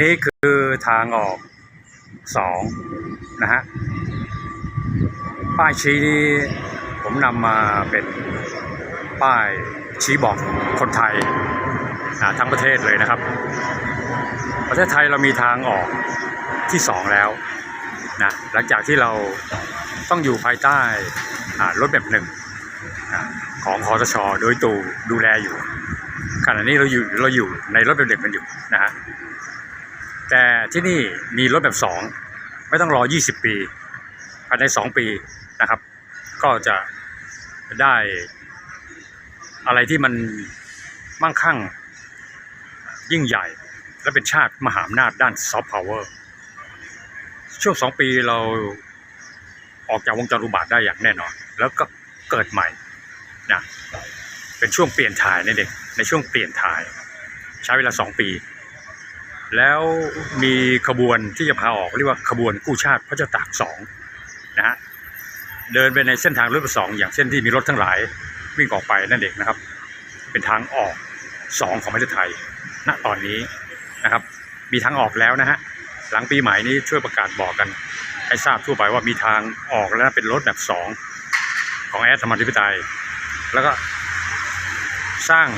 นี่คือทางออกสองนะฮะ ป้ายชี้นี้ผมนำมาเป็นป้ายชี้บอกคนไทยทั้งประเทศเลยนะครับ ประเทศไทยเรามีทางออกที่สองแล้วนะหลังจากที่เราต้องอยู่ภายใต้รถแบบหนึ่งของคอสชโดยตูดูแลอยู่ขณะนี้เราอยู่เราอยู่ในรถแบบหนึ่งกันอยู่นะฮะ แต่ที่นี่มีรถแบบสองไม่ต้องรอ 20 ปีภายใน 2 ปีนะครับ ก็จะได้อะไรที่มันมั่งคั่งยิ่งใหญ่ และเป็นชาติมหาอำนาจด้านซอฟต์พาวเวอร์ช่วงสองปีเราออกจากวงจรอุบาทได้อย่างแน่นอน แล้วก็เกิดใหม่นะเป็นช่วงเปลี่ยนถ่ายนั่เองในช่วงเปลี่ยนถ่าย ใช้เวลาสองปี แล้วมีขบวนที่จะพาออกเรียกว่าขบวนกู้ชาติพระเจ้าตากสองนะฮะเดินไปในเส้นทางรถสองอย่างเช่นที่มีรถทั้งหลายวิ่งออกไปนั่นเองนะครับ เป็นทางออกสองของประเทศไทยณตอนนี้นะครับ มีทางออกแล้วนะฮะหลังปีใหม่นี้ช่วยประกาศบอกกัน ให้ทราบทั่วไปว่ามีทางออกแล้วเป็นรถแบบสองของแอดธรรมธิปไตย แล้วก็สร้าง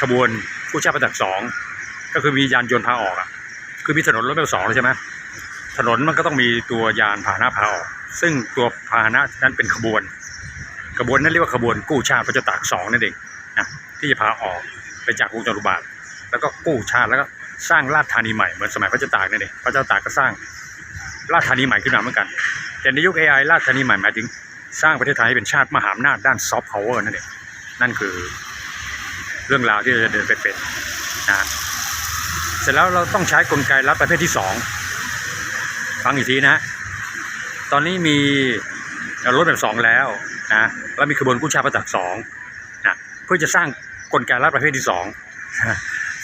ขบวนผู้ชาติประจักษ์สอง ก็คือมียานยนต์พาออกอะคือมีถนนรถแบบสองเลยใช่ไหมถนนมันก็ต้องมีตัวยานพาหนะพาออก ซึ่งตัวพาหนะนั้นเป็นขบวน ขบวนนั้นเรียกว่าขบวนกู้ชาติพระเจ้าตากสองนั่นเองนะที่จะพาออกไปจากวงจรุบาทแล้วก็กู้ชาติแล้วก็สร้างราชธานีใหม่เหมือนสมัยพระเจ้าตากนั่นเองพระเจ้าตากก็สร้างราชธานีใหม่ขึ้นมาเหมือนกัน แต่ในยุค AI ราชธานีใหม่หมายถึงสร้างประเทศไทยให้เป็นชาติมหาอำนาจด้านซอฟต์พาวเวอร์นั่นเองนั่นคือเรื่องราวที่เราจะเดินไปเป็นนะ สร็จแล้วเราต้องใช้กลไกรัฐประเภทที่สองฟังอีกทีนะ ตอนนี้มีรถแบบสองแล้วนะแล้วมีขบวนกู้ชาประจักษ์สองนะเพื่อจะสร้างกลไกรัฐประเภทที่สอง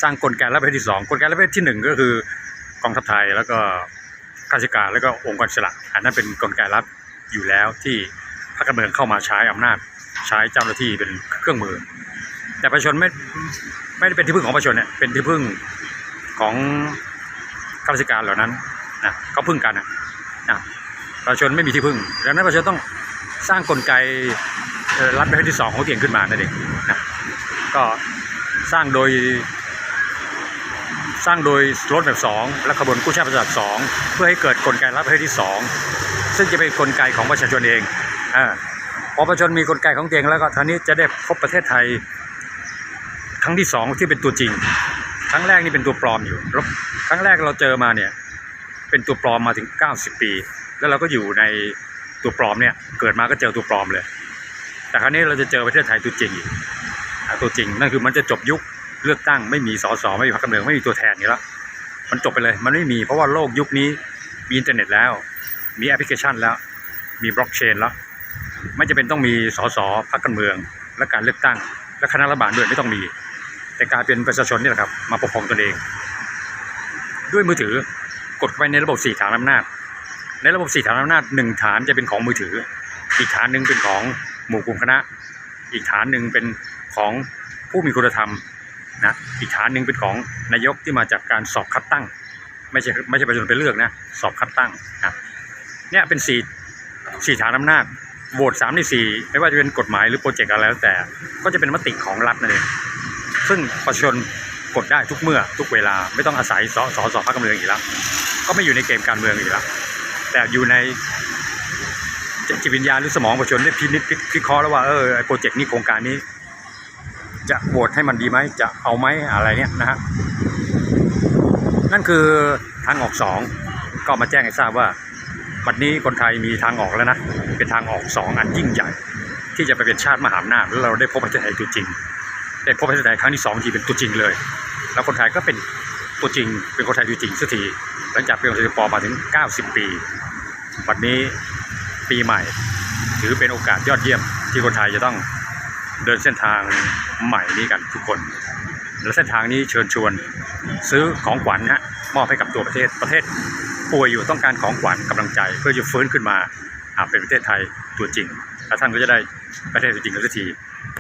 สร้างกลไกรัฐประเภทที่สองกลไกรัฐประเภทที่หนึ่งก็คือกองทัพไทยแล้วก็ข้าราชการแล้วก็องค์กรอิสระอันนั้นเป็นกลไกรัฐอยู่แล้วที่พรรคการเมืองเข้ามาใช้อำนาจใช้เจ้าหน้าที่เป็นเครื่องมือ แต่ประชาชนไม่ไม่ได้เป็นที่พึ่งของประชาชนเนี่ยเป็นที่พึ่ง ของข้าราชการเหล่านั้นนะเขาพึ่งกันนะนะประชาชนไม่มีที่พึ่งดังนั้นประชาชนต้องสร้างกลไกรัฐประเภทที่สองของเตัวเองขึ้นมานั่นเองนะก็สร้างโดยสร้างโดยรถแบบสองและขบวนกู้ชาติประจักษ์สองเพื่อให้เกิดกลไกรัฐประเภทที่สองซึ่งจะเป็นกลไกของประชาชนเองอาพอประชาชนมีกลไกของเตัวเองแล้วก็ท่านี้จะได้พบประเทศไทยครั้งที่สองที่เป็นตัวจริง ครั้งแรกนี่เป็นตัวปลอมอยู่แล้วครั้งแรกเราเจอมาเนี่ย เป็นตัวปลอมมาถึง 90 ปี แล้วเราก็อยู่ในตัวปลอมเนี่ย เกิดมาก็เจอตัวปลอมเลย แต่ครั้งนี้เราจะเจอประเทศไทยตัวจริงอีกตัวจริงนั่นคือมันจะจบยุคเลือกตั้งไม่มีสสไม่มีพรรคการเมืองไม่มีตัวแทนอยู่แล้วมันจบไปเลย มันไม่มีเพราะว่าโลกยุคนี้มีอินเทอร์เน็ตแล้ว มีแอปพลิเคชันแล้ว มีบล็อกเชนแล้ว ไม่จะเป็นต้องมีสสพรรคการเมือง และการเลือกตั้ง และคณะรัฐบาลด้วยไม่ต้องมี แต่กลายเป็นประชาชนนี่แหละครับ มาปกครองตนเอง ด้วยมือถือกดเข้าไปในระบบสี่ฐานอำนาจ ในระบบสี่ฐานอำนาจหนึ่งฐานจะเป็นของมือถือ อีกฐานหนึ่งเป็นของหมู่กลุ่มคณะ อีกฐานหนึ่งเป็นของผู้มีคุณธรรมนะอีกฐานหนึ่งเป็นของนายกที่มาจากการสอบคัดตั้ง ไม่ใช่ไม่ใช่ประชาชนไปเลือกนะสอบคัดตั้งนะเนี่ยเป็นสี่สี่ฐานอำนาจโหวตสามในสี่ไม่ว่าจะเป็นกฎหมายหรือโปรเจกต์อะไรแล้วแต่ ก็จะเป็นมติของรัฐนั่นเอง ซึ่งประชาชนกดได้ทุกเมื่อทุกเวลาไม่ต้องอาศัยสสสพรรคการเมืองอีกแล้วก็ไม่อยู่ในเกมการเมืองอีกแล้วแต่อยู่ในจิตวิญญาณหรือสมองประชาชนได้พินิจพิเคราะห์แล้วว่าเออโปรเจกต์นี้โครงการนี้ จะโหวตให้มันดีไหมจะเอาไหมอะไรเนี่ยนะฮะนั่นคือทางออกสองก็มาแจ้งให้ทราบว่าบัดนี้คนไทยมีทางออกแล้วนะเป็นทางออกสองอันยิ่งใหญ่ ที่จะไปเป็นชาติมหาอำนาจแล้วเราได้พบประเทศไทยตัวจริง ได้พบประเทศไทยครั้งที่สองที่เป็นตัวจริงเลย แล้วคนไทยก็เป็นตัวจริงเป็นคนไทยตัวจริงสักทีหลังจากเป็นคนไทยปอมาถึง 90 ปีวันนี้ปีใหม่ ถือเป็นโอกาสยอดเยี่ยมที่คนไทยจะต้องเดินเส้นทางใหม่นี้กันทุกคน และเส้นทางนี้เชิญชวนซื้อของขวัญฮะมอบให้กับตัวประเทศประเทศป่วยอยู่ต้องการของขวัญกำลังใจ เพื่อจะฟื้นขึ้นมาเป็นประเทศไทยตัวจริง และท่านก็จะได้ประเทศตัวจริงสักที